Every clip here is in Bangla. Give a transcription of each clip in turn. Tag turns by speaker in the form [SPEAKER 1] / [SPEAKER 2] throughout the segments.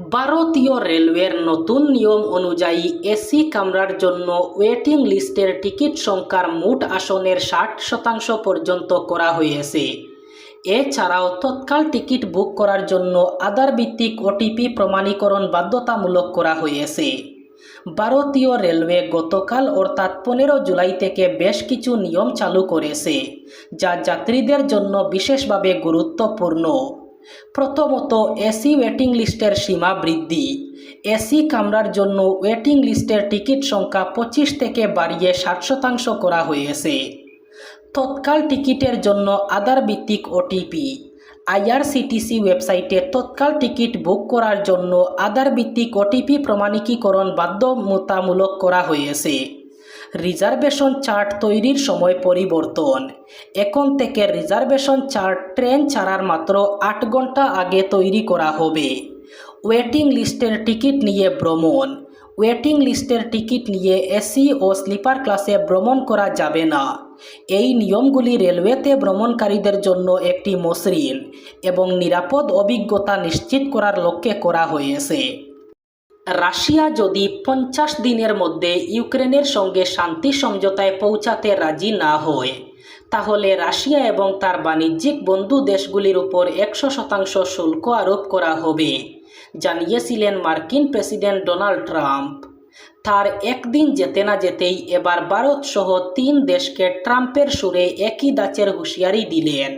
[SPEAKER 1] ভারতীয় রেলওয়ের নতুন নিয়ম অনুযায়ী এসি কামরার জন্য ওয়েটিং লিস্টের টিকিট সংখ্যার মোট আসনের ষাট শতাংশ পর্যন্ত করা হয়েছে। এছাড়াও তৎকাল টিকিট বুক করার জন্য আধার ভিত্তিক ওটিপি প্রমাণীকরণ বাধ্যতামূলক করা হয়েছে। ভারতীয় রেলওয়ে গতকাল অর্থাৎ পনেরো জুলাই থেকে বেশ কিছু নিয়ম চালু করেছে, যা যাত্রীদের জন্য বিশেষভাবে গুরুত্বপূর্ণ। প্রথমত এসি ওয়েটিং লিস্টের সীমা বৃদ্ধি। এসি কামরার জন্য ওয়েটিং লিস্টের টিকিট সংখ্যা পঁচিশ থেকে বাড়িয়ে ষাট শতাংশ করা হয়েছে। তৎকাল টিকিটের জন্য আধার ভিত্তিক ওটিপি আইআরসিটিসি ওয়েবসাইটে তৎকাল টিকিট বুক করার জন্য আধার ভিত্তিক ওটিপি প্রমাণিকীকরণ বাধ্যতামূলক করা হয়েছে। রিজার্ভেশন চার্ট তৈরির সময় পরিবর্তন। এখন থেকে রিজার্ভেশন চার্ট ট্রেন ছাড়ার মাত্র আট ঘণ্টা আগে তৈরি করা হবে। ওয়েটিং লিস্টের টিকিট নিয়ে ভ্রমণ। ওয়েটিং লিস্টের টিকিট নিয়ে এসি ও স্লিপার ক্লাসে ভ্রমণ করা যাবে না। এই নিয়মগুলি রেলওয়েতে ভ্রমণকারীদের জন্য একটি মসৃণ এবং নিরাপদ অভিজ্ঞতা নিশ্চিত করার লক্ষ্যে করা হয়েছে। রাশিয়া যদি পঞ্চাশ দিনের মধ্যে ইউক্রেনের সঙ্গে শান্তি সমঝোতায় পৌঁছাতে রাজি না হয়, তাহলে রাশিয়া এবং তার বাণিজ্যিক বন্ধু দেশগুলির উপর একশো শতাংশ শুল্ক আরোপ করা হবে, জানিয়েছিলেন মার্কিন প্রেসিডেন্ট ডোনাল্ড ট্রাম্প। তার একদিন যেতে না যেতেই এবার ভারত সহ তিন দেশকে ট্রাম্পের সুরে একই দাচের হুঁশিয়ারি দিলেন।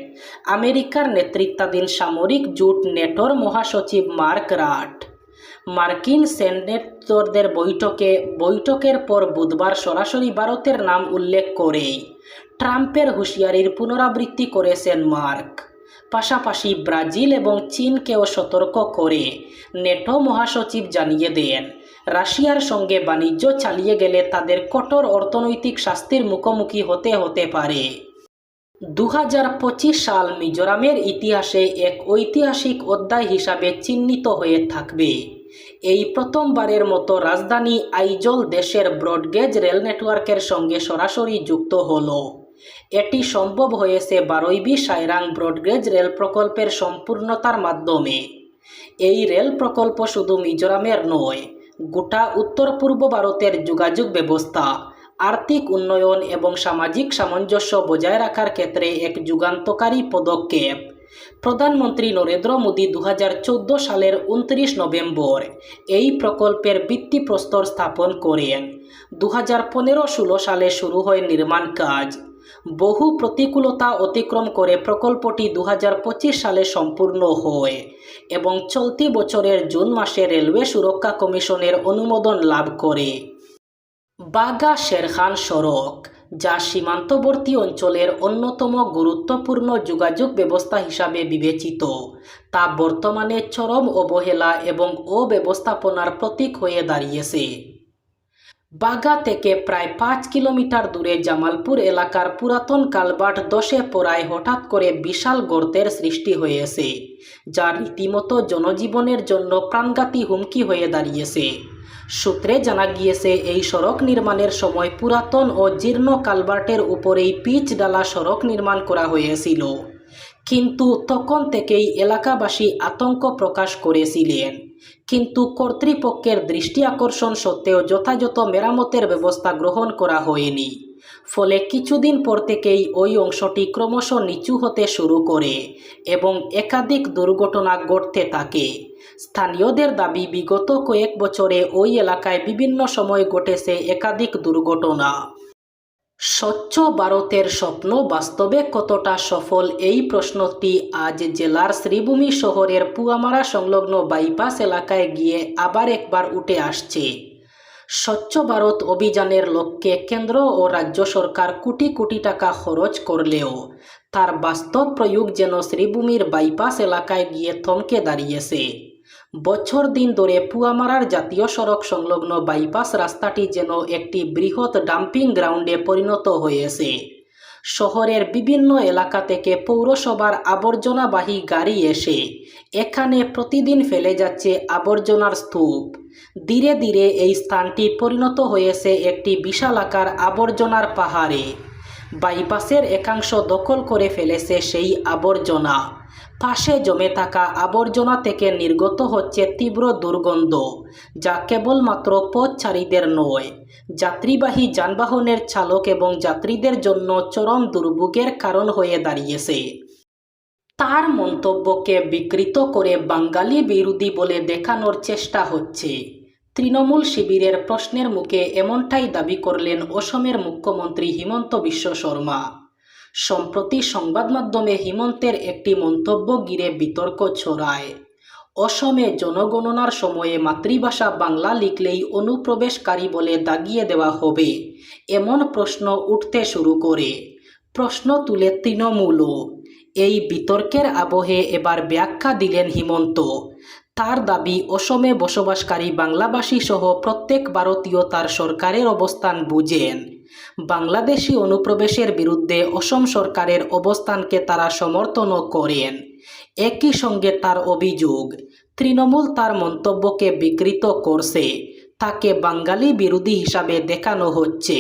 [SPEAKER 1] আমেরিকার নেতৃত্বাধীন সামরিক জোট নেটোর মহাসচিব মার্ক রাট। মার্কিন সেনেটরদের বৈঠকে, বৈঠকের পর বুধবার সরাসরি ভারতের নাম উল্লেখ করেই ট্রাম্পের হুঁশিয়ারির পুনরাবৃত্তি করেছেন মার্ক। পাশাপাশি ব্রাজিল এবং চীনকেও সতর্ক করে নেটো মহাসচিব জানিয়ে দেন, রাশিয়ার সঙ্গে বাণিজ্য চালিয়ে গেলে তাদের কঠোর অর্থনৈতিক শাস্তির মুখোমুখি হতে হতে পারে। দু হাজার পঁচিশ সাল মিজোরামের ইতিহাসে এক ঐতিহাসিক অধ্যায় হিসাবে চিহ্নিত হয়ে থাকবে। এই প্রথমবারের মতো রাজধানী আইজল দেশের ব্রডগেজ রেল নেটওয়ার্কের সঙ্গে সরাসরি যুক্ত হলো। এটি সম্ভব হয়েছে বারৈবি সাইরাং ব্রডগেজ রেল প্রকল্পের সম্পূর্ণতার মাধ্যমে। এই রেল প্রকল্প শুধু মিজোরামের নয়, গোটা উত্তর পূর্ব ভারতের যোগাযোগ ব্যবস্থা, আর্থিক উন্নয়ন এবং সামাজিক সামঞ্জস্য বজায় রাখার ক্ষেত্রে এক যুগান্তকারী পদক্ষেপ। প্রধানমন্ত্রী নরেন্দ্র মোদী দু হাজার চোদ্দ সালের উনত্রিশ নভেম্বর এই প্রকল্পের ভিত্তিপ্রস্তর স্থাপন করেন। দু হাজার সালে শুরু হয় নির্মাণ কাজ। বহু প্রতিকূলতা অতিক্রম করে প্রকল্পটি দু হাজার পঁচিশ সালে সম্পূর্ণ হয় এবং চলতি বছরের জুন মাসে রেলওয়ে সুরক্ষা কমিশনের অনুমোদন লাভ করে। বাগা শেরখান সড়ক যা সীমান্তবর্তী অঞ্চলের অন্যতম গুরুত্বপূর্ণ যোগাযোগ ব্যবস্থা হিসাবে বিবেচিত। তা বর্তমানে চরম অবহেলা এবং অব্যবস্থাপনার প্রতীক হয়ে দাঁড়িয়েছে। বাগা থেকে প্রায় পাঁচ কিলোমিটার দূরে জামালপুর এলাকার পুরাতন কালবাট দশে পড়ায় হঠাৎ করে বিশাল গর্তের সৃষ্টি হয়েছে, যা রীতিমতো জনজীবনের জন্য প্রাণঘাতী হুমকি হয়ে দাঁড়িয়েছে। সূত্রে জানা গিয়েছে, এই সড়ক নির্মাণের সময় পুরাতন ও জীর্ণ কালবার্টের উপরেই পিচ ডালা সড়ক নির্মাণ করা হয়েছিল। কিন্তু তখন থেকেই এলাকাবাসী আতঙ্ক প্রকাশ করেছিলেন। কিন্তু কর্তৃপক্ষের দৃষ্টি আকর্ষণ সত্ত্বেও যথাযথ মেরামতের ব্যবস্থা গ্রহণ করা হয়নি। ফলে কিছুদিন পর থেকেই ওই অংশটি ক্রমশ নিচু হতে শুরু করে এবং একাধিক দুর্ঘটনা ঘটতে থাকে। স্থানীয়দের দাবি, বিগত কয়েক বছরে ওই এলাকায় বিভিন্ন সময় ঘটেছে একাধিক দুর্ঘটনা। স্বচ্ছ ভারতের স্বপ্ন বাস্তবে কতটা সফল এই প্রশ্নটি আজ জেলার শ্রীভূমি শহরের পুয়ামারা সংলগ্ন বাইপাস এলাকায় গিয়ে আবার একবার উঠে আসছে। স্বচ্ছ ভারত অভিযানের লক্ষ্যে কেন্দ্র ও রাজ্য সরকার কোটি কোটি টাকা খরচ করলেও তার বাস্তব প্রয়োগ যেন শ্রীভূমির বাইপাস এলাকায় গিয়ে থমকে দাঁড়িয়েছে। বছর দিন ধরে পুয়ামারার জাতীয় সড়ক সংলগ্ন বাইপাস রাস্তাটি যেন একটি বৃহৎ ডাম্পিং গ্রাউন্ডে পরিণত হয়েছে। শহরের বিভিন্ন এলাকা থেকে পৌরসভার আবর্জনাবাহী গাড়ি এসে এখানে প্রতিদিন ফেলে যাচ্ছে আবর্জনার স্তূপ। ধীরে ধীরে এই স্থানটি পরিণত হয়েছে একটি বিশালাকার আবর্জনার পাহাড়ে। বাইপাসের একাংশ দখল করে ফেলেছে সেই আবর্জনা। পাশে জমে থাকা আবর্জনা থেকে নির্গত হচ্ছে তীব্র দুর্গন্ধ, যা কেবলমাত্র পথচারীদের নয়, যাত্রীবাহী যানবাহনের চালক এবং যাত্রীদের জন্য চরম দুর্ভোগের কারণ হয়ে দাঁড়িয়েছে। তার মন্তব্যকে বিকৃত করে বাঙালি বিরোধী বলে দেখানোর চেষ্টা হচ্ছে। তৃণমূল শিবিরের প্রশ্নের মুখে এমনটাই দাবি করলেন অসমের মুখ্যমন্ত্রী হিমন্ত বিশ্ব শর্মা। সম্প্রতি সংবাদ মাধ্যমে হিমন্তের একটি মন্তব্য ঘিরে বিতর্ক ছড়ায়। অসমে জনগণনার সময়ে মাতৃভাষা বাংলা লিখলেই অনুপ্রবেশকারী বলে দাগিয়ে দেওয়া হবে, এমন প্রশ্ন উঠতে শুরু করে। প্রশ্ন তুলে তৃণমূলও। এই বিতর্কের আবহে এবার ব্যাখ্যা দিলেন হিমন্ত। তার দাবি, অসমে বসবাসকারী বাংলাভাষী সহ প্রত্যেক ভারতীয় তার সরকারের অবস্থান বুঝেন। বাংলাদেশি অনুপ্রবেশের বিরুদ্ধে অসম সরকারের অবস্থানকে তারা সমর্থনও করেন। একই সঙ্গে তার অভিযোগ, তৃণমূল তার মন্তব্যকে বিকৃত করছে। তাকে বাঙালি বিরোধী হিসাবে দেখানো হচ্ছে।